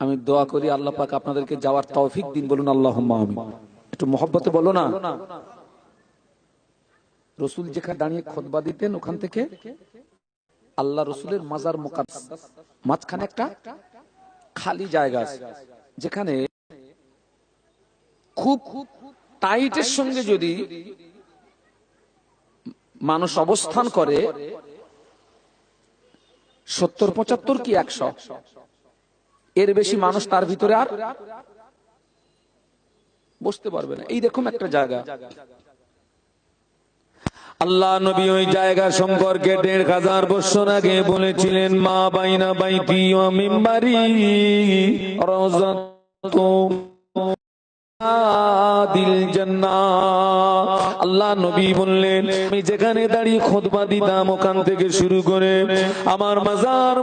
আমি দোয়া করি আল্লাহ পাক আপনাদেরকে যাওয়ার তৌফিক দিন। বলুন আল্লাহ আমি একটু মোহব্বতে বলো না? রসুল যেখানে দাঁড়িয়ে খোদবা দিতেন ওখান থেকে আল্লাহ রসুলের মাজার মোকাদ মাঝখানে একটা খালি জায়গা আছে, যেখানে খুব টাইটের সঙ্গে যদি মানুষ অবস্থান করে, সত্তর পঁচাত্তর কি একশো? এর বেশি মানুষ তার ভিতরে আর বসতে পারবে না। এই দেখুন একটা জায়গা। আল্লাহ নবী ওই জায়গা সম্পর্কে দেড় হাজার বছর আগে বলেছিলেন, মা বাইনা বাইতি ও জান্নাহ আল্লাহ নবী বললেন, আমি যেখানে দাঁড়িয়ে খুতবা দিতাম, ওখান থেকে শুরু করে আমার মাজার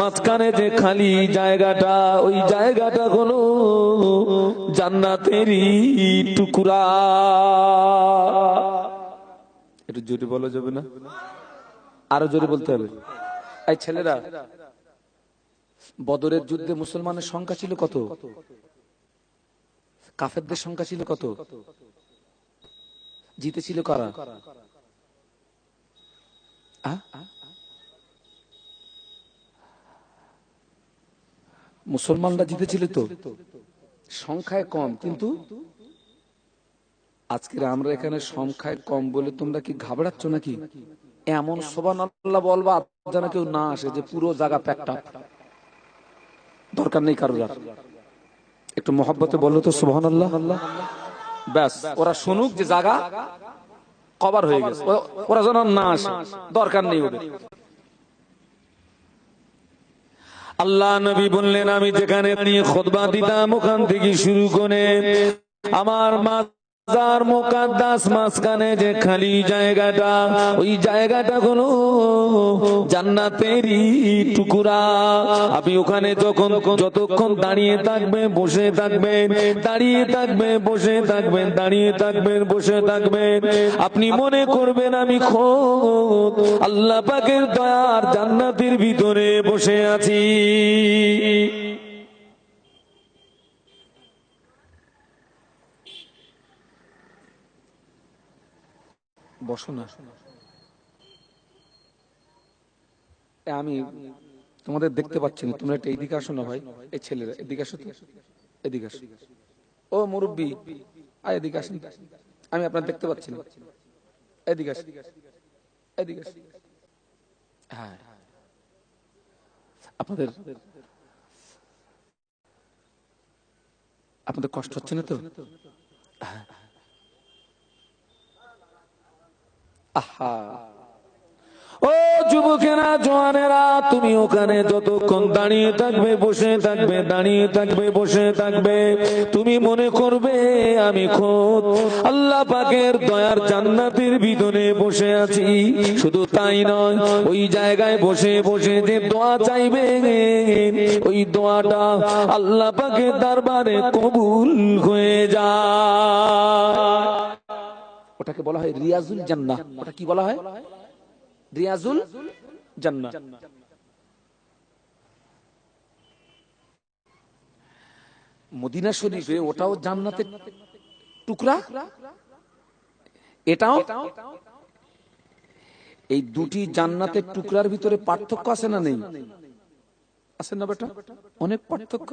মাঝখানে যে খালি জায়গাটা, ওই জায়গাটা হলো জান্নাতেরই টুকরা। একটু জোরে বলা যাবে না? আরও জোরে বলতে হবে। এই ছেলেরা, বদরের যুদ্ধে মুসলমানের সংখ্যা ছিল কত? কাফেরদের সংখ্যা ছিল কত? জিতেছিল কারা? মুসলমানরা জিতেছিল তো? সংখ্যায় কম, কিন্তু? আজকে আমরা এখানে সংখ্যায় কম বলে তোমরা কি ঘাবড়াচ্ছ নাকি? এমন সোবান আল্লাহ বলবা যেন কেউ না আসে, যে পুরো জায়গা প্যাকটা দরকার নেই কারোর আর। একটু মহব্বতে বলল তো সুহান আল্লাহ ব্যাস, ওরা শুনুক যে জায়গা কভার হয়ে গেছে। ওরা যেন না আসে, দরকার নেই ওদের। আল্লাহ নবী বললেন, আমি যেখানে খোদবা দিতাম, ওখান থেকে শুরু করে আমার যে খালি জায়গাটা, ওই জায়গাটা জান্নাতেরই টুকুরা। আপনি ওখানে যখন যতক্ষণ দাঁড়িয়ে থাকবে বসে থাকবেন, দাঁড়িয়ে থাকবে বসে থাকবেন, দাঁড়িয়ে থাকবেন, বসে থাকবেন। আপনি মনে করবেন, আমি খোদ আল্লাহ পাকের দয়ার জান্নাতের ভিতরে বসে আছি। বসো না। আমি তোমাদের দেখতে পাচ্ছি না। তোমরা একটা এদিকে আসো না ভাই। এই ছেলেরা, এদিকে আসো তো। এদিকে আসো। ও মুরব্বী, আয় এদিকে আসেন। আমি আপনার দেখতে পাচ্ছি না। এদিকে আসেন। এদিকে আসেন। হ্যাঁ। আপনাদের আপনাদের কষ্ট হচ্ছে না তো? হ্যাঁ। ও যুবকেরা, জোয়ানেরা, তুমি ওখানে যতক্ষণ দাঁড়িয়ে থাকবে, বসে থাকবে, দাঁড়িয়ে থাকবে, বসে থাকবে, তুমি মনে করবে, আমি খোদ আল্লাহ পাকের দয়ার জান্নাতের ভিতরে বসে আছি। শুধু তাই নয়, ওই জায়গায় বসে বসে যে দোয়া চাইবে, ওই দোয়াটা আল্লাহ পাকের দরবারে কবুল হয়ে যায়। ওটাকে বলা হয় রিয়াজুল জান্নাহ। ওটা কি বলা হয়? রিয়াজুল জান্নাহ। মদিনা শরীফে ওটাও জান্নাতের টুকরা? এটাও? এই দুটি জান্নাতের টুকরার ভিতরে পার্থক্য আছে না নেই? আছে না বেটা? অনেক পার্থক্য।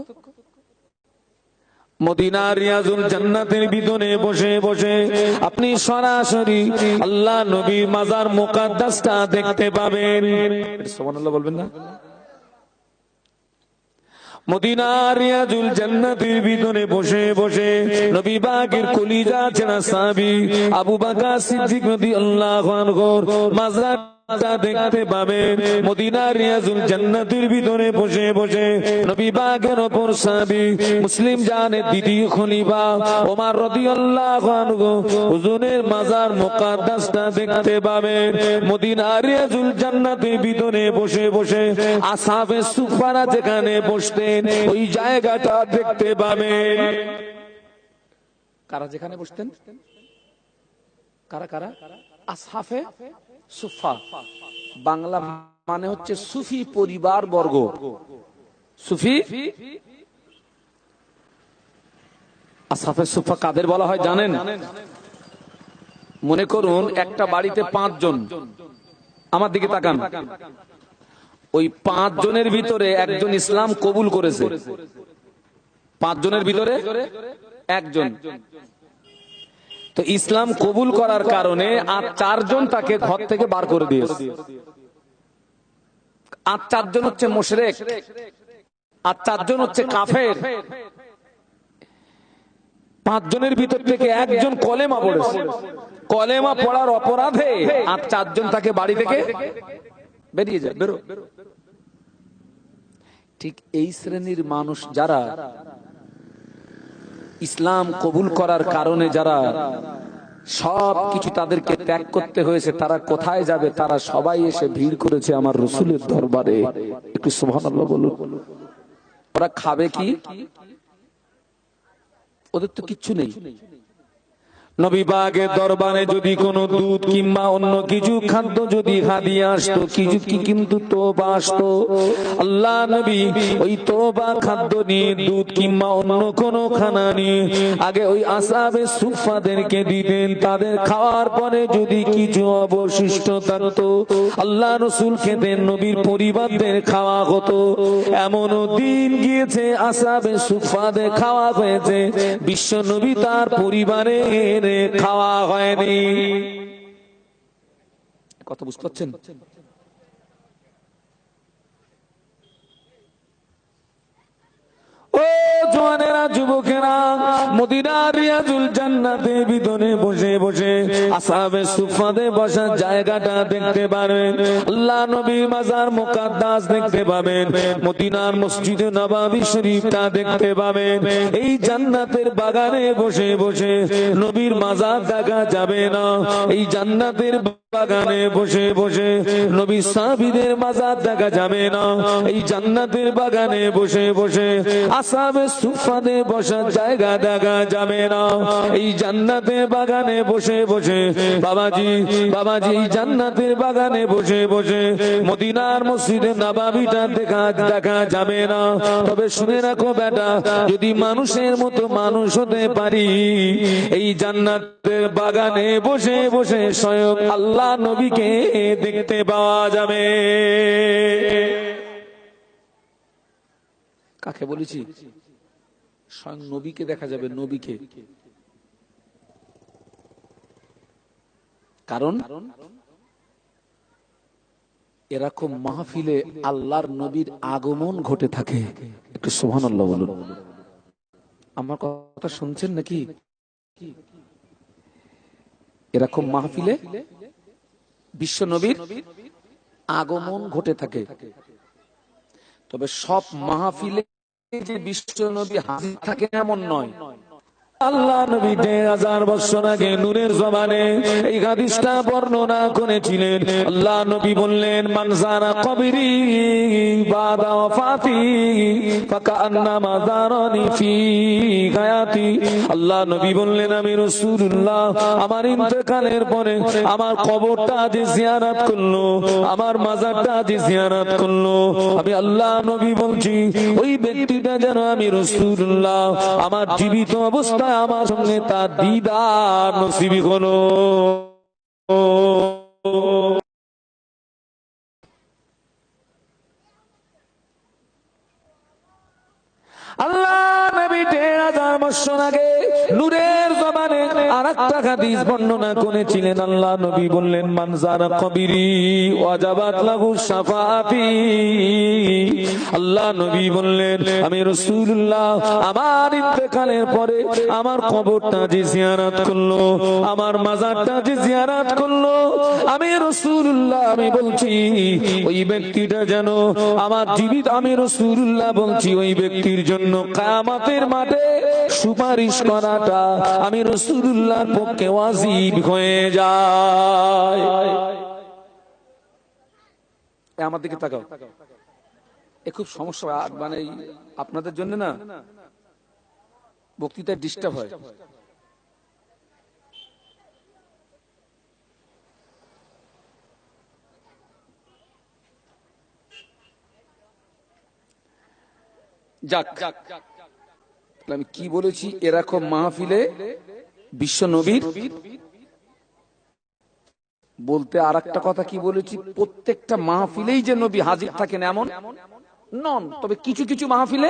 মদিনা রিয়াজুল জান্নাতের ভিতরে বসে বসে আপনি সরাসরি আল্লাহ নবীর মাজার মুকাদ্দাসটা দেখতে পাবেন। সুবহানাল্লাহ বলবেন না? মদিনা রিয়াজুল জান্নাতের ভিতরে বসে বসে নবী বাগের কলিজা আছে না সাহাবী আবু বকর সিদ্দিক রাদিয়াল্লাহু আনহু মাজার দেখতে পাবেন। মদিনা রিয়াজুল জান্নাতের ভিতরে বসে বসে নবী বাগের ওপর সাহাবী, মুসলিম জানের দ্বিতীয় খলিফা ওমর রাদিয়াল্লাহু আনহু হুজুরের মাজার মুকাদ্দাসটা দেখতে পাবেন। মদিনা রিয়াজুল জান্নাতের ভিতরে বসে বসে আসাবে সুফারা যেখানে বসতেন, ওই জায়গাটা দেখতে পাবেন। কারা যেখানে বসতেন? কারা কারা? আসহাফে সুফা। বাংলা মানে হচ্ছে সুফি পরিবার বর্গ সুফি? আসাফের সুফা কাদের বলা হয় জানেন? মনে করুন একটা বাড়িতে পাঁচজন। আমার দিকে তাকান। ওই পাঁচ জনের ভিতরে একজন ইসলাম কবুল করেছে। পাঁচ জনের ভিতরে একজন। তো ইসলাম কবুল করার কারণে আর চারজন তাকে ঘর থেকে বার করে দিয়েছে। আর চারজন হচ্ছে মোশরেক। আর চারজন হচ্ছে কাফের। পাঁচজনের ভিতর থেকে একজন কলেমা পড়েছে। কলেমা পড়ার অপরাধে আর চারজন তাকে বাড়ি থেকে বেরিয়ে যায়। বেরো। ঠিক এই শ্রেণির মানুষ যারা ইসলাম কবুল করার কারণে যারা সব কিছু তাদেরকে ত্যাগ করতে হয়েছে, তারা কোথায় যাবে? তারা সবাই এসে ভিড় করেছে আমার রসুলের দরবারে। একটু সোহান বলুন। ওরা খাবে কি? ওদের তো কিচ্ছু নেই। নবী বাগের দরবারে যদি কোনো দুধ কিংবা অন্য কিছু খাদ্য যদি হাদিয়ে আসতো, কিছু কি কিন্তু তোবা আসতো? আল্লাহ নবী ওই তোবা খাদ্য নিয়ে, দুধ কিংবা অন্য কোনো খানা নিয়ে আগে ওই আসাবে সুফাদেরকে দিতেন, তাদের খাওয়ার পরে যদি কিছু অবশিষ্ট থাকতো, আল্লাহ রসুল খেতেন, নবীর পরিবারদের খাওয়া হতো। এমনও দিন গিয়েছে, আসাবে সুফাদের খাওয়া হয়েছে। বিশ্ব নবী তার পরিবারের খাওয়া হয়নি। কথা বুঝতে পারছেন? ও জোয়ানেরা যুবকেরা মদিনার রিয়াজুল জান্নাতে ভিতরে বসে বসে আসাবে সুফাদে বসার জায়গাটা দেখতে পারবেন আল্লাহ নবীর মাজার মুকাদ্দাস দেখতে পাবেন। মদিনার মসজিদে নবাবী শরীফটা দেখতে পাবেন। এই জান্নাতের বাগানে বসে বসে নবীর মাজার দেখা যাবে না। এই জান্নাতের বাগানে বসে বসে নবী সাহাবীদের মাজার দেখা যাবে না। এই জান্নাতের বাগানে বসে বসে আসাবে সুফাদে বসার জায়গা দেখা যাবে না। এই জান্নাতের বাগানে বসে বসে, বাবাজি বাবাজি জান্নাতের বাগানে বসে বসে মদিনার মসজিদে নাবাবিটা দেখা দেখা যাবে না। তবে শুনে রাখো বেটা, যদি মানুষের মতো মানুষ হতে পারি, এই জান্নাতের বাগানে বসে বসে স্বয়ং আল্লাহ নবীকে দেখতে পাওয়া যাবে। কাকে বলেছি? স্বয়ং নবীকে দেখা যাবে, নবীকে। কারণ এরকম মাহফিলে আল্লাহর নবীর আগমন ঘটে থাকে। একটু সোহান আল্লাহ বলুন। আমার কথা শুনছেন নাকি? এরকম মাহফিলে বিশ্ব নবীর আগমন ঘটে থাকে। তবে সব মাহফিলে যে বিশ্ব নদী হাজির থাকে এমন নয়। আল্লাহ নবী দেড় হাজার বছর আগে নূরের জবানে এই হাদিসটা বর্ণনা করেছিলেন। আল্লাহ নবী বললেন মানসারা কবিরি বাদা ওয়াফাতি ফাকান্নামা যারানি ফি হায়াতি। আল্লাহ নবী বললেন, আমি রাসূলুল্লাহ, আমার ইন্তেকালের পরে আমার কবরটা যে জিয়ারত করল, আমার মাজারটা যে জিয়ারত করল, আমি আল্লাহ নবী বলছি, ওই ব্যক্তিটা যেন আমি রাসূলুল্লাহ, আমার জীবিত অবস্থায় আমার সঙ্গে তার দিদার নসিবি হলো। আল্লাহ আগে নূরের আর একটা হাদিস বর্ণনা করেছিলেন। আল্লাহ নবী বললেন, মানজারা কবিরি ওয়াজাবাত লাহু শাফাআতি। আল্লাহ নবী বললেন, আমি রাসূলুল্লাহ, আমার ইন্তেকালের পরে আমার কবরটা যে জিয়ারত করল, আমার মাজারটা যে জিয়ারত করল, আমি রাসূলুল্লাহ আমি বলছি, ওই ব্যক্তিটা যেন আমার জীবিত, আমি রাসূলুল্লাহ বলছি, ওই ব্যক্তির জন্য কায়ামাতের মাঠে সুপারিশ করাটা আমি রসুল্লাহর পক্ষে ওয়াজিব হয়ে যায়। আমার দিকে তাকাও। এ খুব সমস্যা মানে আপনাদের জন্য না বক্তৃতা ডিস্টার্ব হয়। আমি কি বলেছি? এরকম মাহফিলে বিশ্ব নবীর বলতে আর একটা কথা কি বলেছি? প্রত্যেকটা মাহফিলেই যে নবী হাজির থাকেন এমন নন, তবে কিছু কিছু মাহফিলে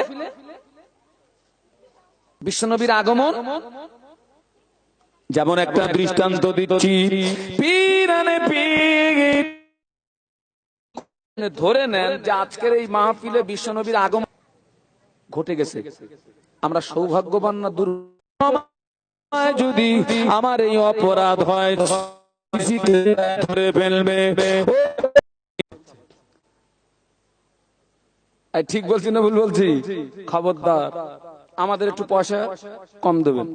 বিশ্বনবীর আগমন? যেমন একটা দৃষ্টান্ত দিচ্ছি। পীরানে পীর। ধরে নেন যে আজকের এই মাহফিলে বিশ্বনবীর আগমন ঘটে গেছে। আমরা সৌভাগ্যবান না দূর যদি আমার এই অপরাধ হয় ধরে ফেলবে। ঠিক বলছি না ভুল বলছি? খবরদার। আমাদের একটু পয়সা কম দেবেন।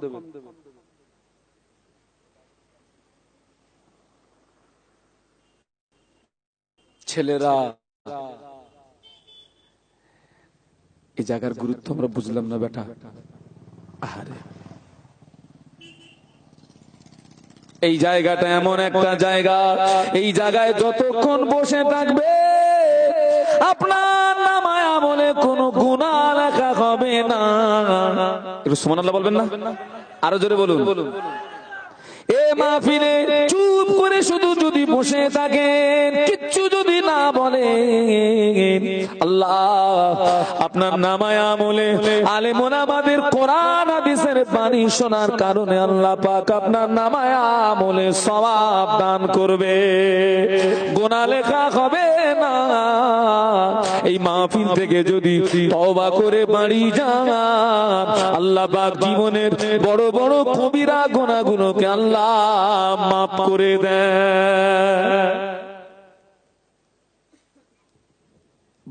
ছেলেরা, এই জায়গার গুরুত্ব আমরা বুঝলাম না বেটা। এই জায়গাটা এমন একটা জায়গা, এই জায়গায় যতক্ষণ বসে থাকবে, আপনার আমলে কোনো গুণা লেখা হবে না। একটু সুমন আল্লাহ বলবেন না? আরও জোরে বলুন। এ মাহফিলে চুপ করে শুধু যদি বসে বলে আল্লাহ, আপনার নামায় আমলে আলেমন আমাদের কোরআন, হাদিসের বাণী শোনার কারণে আল্লাহ পাক আপনার নামায় আমলে সওয়াব দান করবে। গোনা লেখা হবে না। এই মাহফিল থেকে যদি তওবা করে বাড়ি যান, আল্লাহ পাক জীবনের বড় বড় কবিরা গোনাগুলোকে আল্লাহ মাফ করে দেয়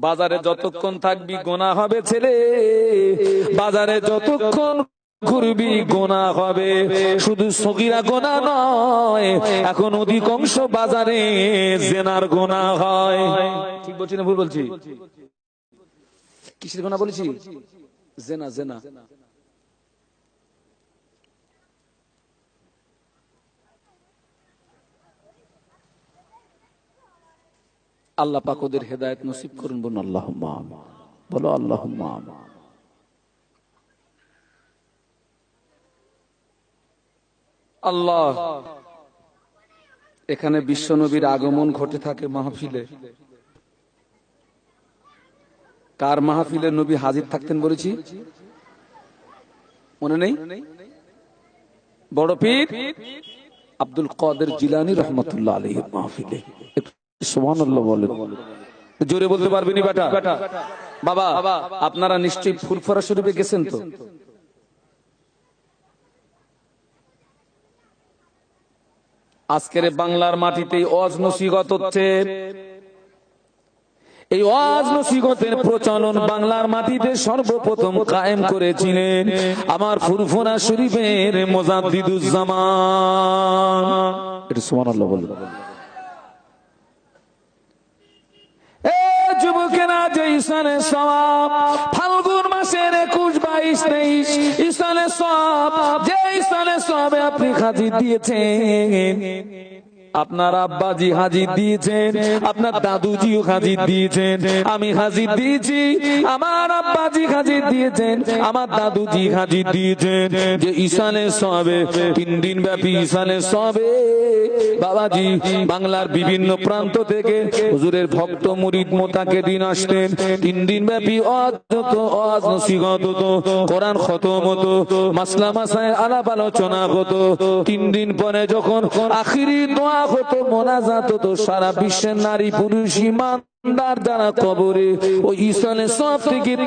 বাজারে যতক্ষণ থাকবি গোনা হবে ছেলে। বাজারে যতক্ষণ ঘুরবি গোনা হবে। শুধু সগিরা গোনা নয় এখন অধিকাংশ বাজারে জেনার গোনা হয়। ঠিক বলছি না ভুল বলছি। কিসের গোনা বলেছি? জেনা জেনা। আল্লাহ পাক ওদের হেদায়ত নসিব করুন, বলুন আল্লাহ বলো আল্লাহ আল্লাহ, এখানে বিশ্বনবীর আগমন ঘটে থাকে মাহফিলে। কার মাহফিলে নবী হাজির থাকতেন বলেছি? মনে নেই? বড় পীর আব্দুল কাদের জিলানি রহমতুল্লাহ আলহ মাহফিলে। জোরে বলতে পারবেনি বেটা? বাবা, আপনারা নিশ্চয়ই ফুরফরা শরীফে গেছেন তো? আজকের বাংলার মাটিতে অজ নসিগত হচ্ছে। এই ওয়াজ নসিগতের প্রচলন বাংলার মাটিতে সর্বপ্রথম কায়েম করেছিলেন আমার ফুরফুরা শরীফের মোজাদ্দিদুজ্জামান। এটা সোমান বলেন এ যুবকেরা যে ইসানে সওয়াব, ফাল্গুন মাসের একুশ, বাইশ, তেইশ। ইসানে সব যে ইসানে সবে আপনি হাজির দিয়েছেন। আপনার আব্বাজি হাজির দিয়েছেন, আপনার দাদুজিও হাজির দিয়েছেন, আমি হাজির দিয়েছি, আমার আব্বাজি হাজির দিয়েছেন, আমার দাদুজি হাজির দিয়েছেন। যে ঈশানে সবে, তিন দিন ব্যাপী ঈশানে সবে, বাবাজি বাংলার বিভিন্ন প্রান্ত থেকে হুজুরের ভক্ত মুরিদ মোতাকে দিন আসতেন। তিন দিন ব্যাপী অযত অজ নসিহত হতো, কোরআন খতম হতো, মাসলা মাসায় আলাপ আলোচনা হতো। তিন দিন পরে যখন আখিরি দোয়া হতো মোনাজাত হতো, সারা বিশ্বের নারী, পুরুষ ইমান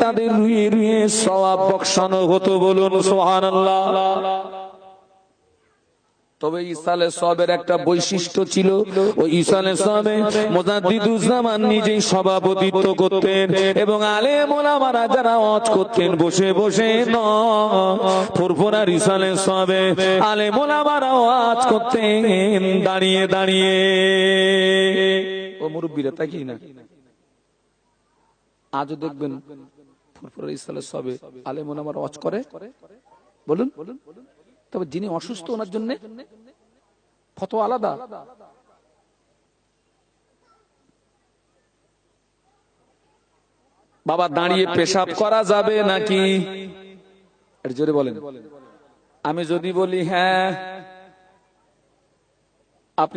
তাদের রুয়ে রুয়ে সওয়াব বক্সানো হতো বলুন, সুবহানাল্লাহ। তবে ইসালে সবের একটা বৈশিষ্ট্য ছিল ওই ইসালে সবে মোজাদ্দিদুজ্জামান নিজেই সভাপতিত্ব করতেন এবং আলেম ওলামারা যারা অজ করতেন বসে বসে ন ফুরফুরার ইসালে সবে আলেম ওলামারা ওয়াজ করতেন দাঁড়িয়ে দাঁড়িয়ে। ও মুরব্বীরা, তাই কি না? আজও দেখবেন ফুরফুরা ইসলামের সবে আলেমন আমার অচ করে। বলুন বলুন বলুন। তবে যিনি অসুস্থ, ওনার জন্য ফটো আলাদা। বাবা, দাঁড়িয়ে পেশাব করা যাবে নাকি? জোরে বলেন। আমি যদি বলি হ্যাঁ আপনি